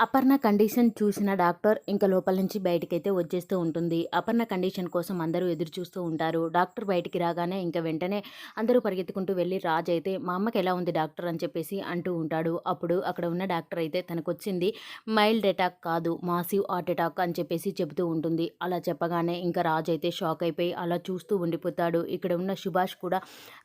Aparna condition చూసిన doctor ఇంకా లోపల నుంచి బయటకైతే వచ్చేస్తూ ఉంటుంది. అపర్ణ కండిషన్ కోసం అందరూ ఎదురు చూస్తూ ఉంటారు. డాక్టర్ బయటికి రాగానే ఇంకా వెంటనే అందరూ పరిగెత్తుకుంటూ వెళ్ళి రాజ్ అయితే మా అమ్మకి ఎలా ఉంది డాక్టర్? అని చెప్పేసి అంటూ ఉంటాడు. అప్పుడు అక్కడ ఉన్న డాక్టర్ అయితే తనకు వచ్చింది మైల్డ్ అటాక్ కాదు మాసివ్ హార్ట్ అటాక్ అని చెప్పేసి చెబుతూ ఉంటుంది. అలా చెప్పగానే ఇంకా రాజ్ అయితే షాక్ అయిపోయి అలా చూస్తూ ఉండిపోతాడు. ఇక్కడ ఉన్న సుభాష్ కూడా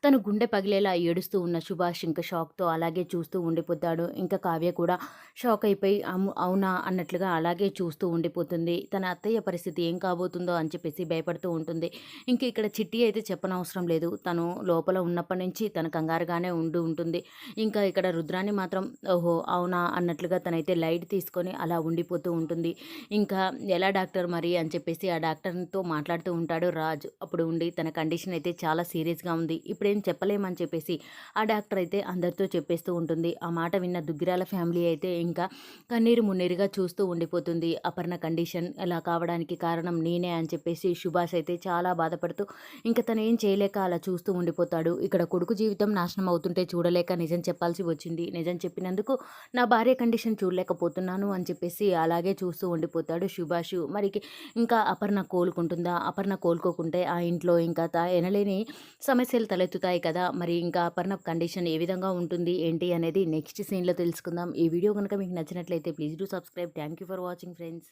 తను గుండె పగిలేలా ఏడుస్తూ ఉన్న సుభాష్ ఇంకా షాక్తో అలాగే చూస్తూ ఉండిపోతాడు. ఇంకా కావ్య కూడా షాక్ అయిపోయి అవునా అన్నట్లుగా అలాగే చూస్తూ ఉండిపోతుంది. తన అత్తయ్య పరిస్థితి ఏం కాబోతుందో అని చెప్పేసి భయపడుతూ ఉంటుంది. ఇంక ఇక్కడ చిట్టి అయితే చెప్పనవసరం లేదు. తను లోపల ఉన్నప్పటి నుంచి తన కంగారుగానే ఉండి ఉంటుంది. ఇంకా ఇక్కడ రుద్రాన్ని మాత్రం ఓహో అవునా అన్నట్లుగా తనైతే లైట్ తీసుకొని అలా ఉండిపోతూ ఉంటుంది. ఇంకా ఎలా డాక్టర్ మరి అని చెప్పేసి ఆ డాక్టర్తో మాట్లాడుతూ ఉంటాడు రాజ్. అప్పుడు ఉండి తన కండిషన్ అయితే చాలా సీరియస్గా ఉంది. ఇప్పుడేం చెప్పలేమని చెప్పేసి ఆ డాక్టర్ అయితే అందరితో చెప్పేస్తూ ఉంటుంది. ఆ మాట విన్న దుగ్గిరాల ఫ్యామిలీ అయితే ఇంకా కన్నీరు మున్నీరుగా చూస్తూ ఉండిపోతుంది. అపర్ణ కండిషన్ అలా కావడానికి కారణం నేనే అని చెప్పేసి సుభాష్ అయితే చాలా బాధపడుతూ ఇంకా తను ఏం చేయలేక అలా చూస్తూ ఉండిపోతాడు. ఇక్కడ కొడుకు జీవితం నాశనం అవుతుంటే చూడలేక నిజం చెప్పాల్సి వచ్చింది. నిజం చెప్పినందుకు నా భార్య కండిషన్ చూడలేకపోతున్నాను అని చెప్పేసి అలాగే చూస్తూ ఉండిపోతాడు సుభాష్. మరికి ఇంకా అపర్ణ కోలుకుంటుందా? అపర్ణ కోలుకోకుంటే ఆ ఇంట్లో ఇంకా తా ఎనలేని సమస్యలు తలెత్తుతాయి కదా. మరి ఇంకా అపర్ణ కండిషన్ ఏ విధంగా ఉంటుంది? ఏంటి అనేది నెక్స్ట్ సీన్లో తెలుసుకుందాం. ఈ వీడియో కనుక మీకు నచ్చినట్లయితే please do subscribe. Thank you for watching friends.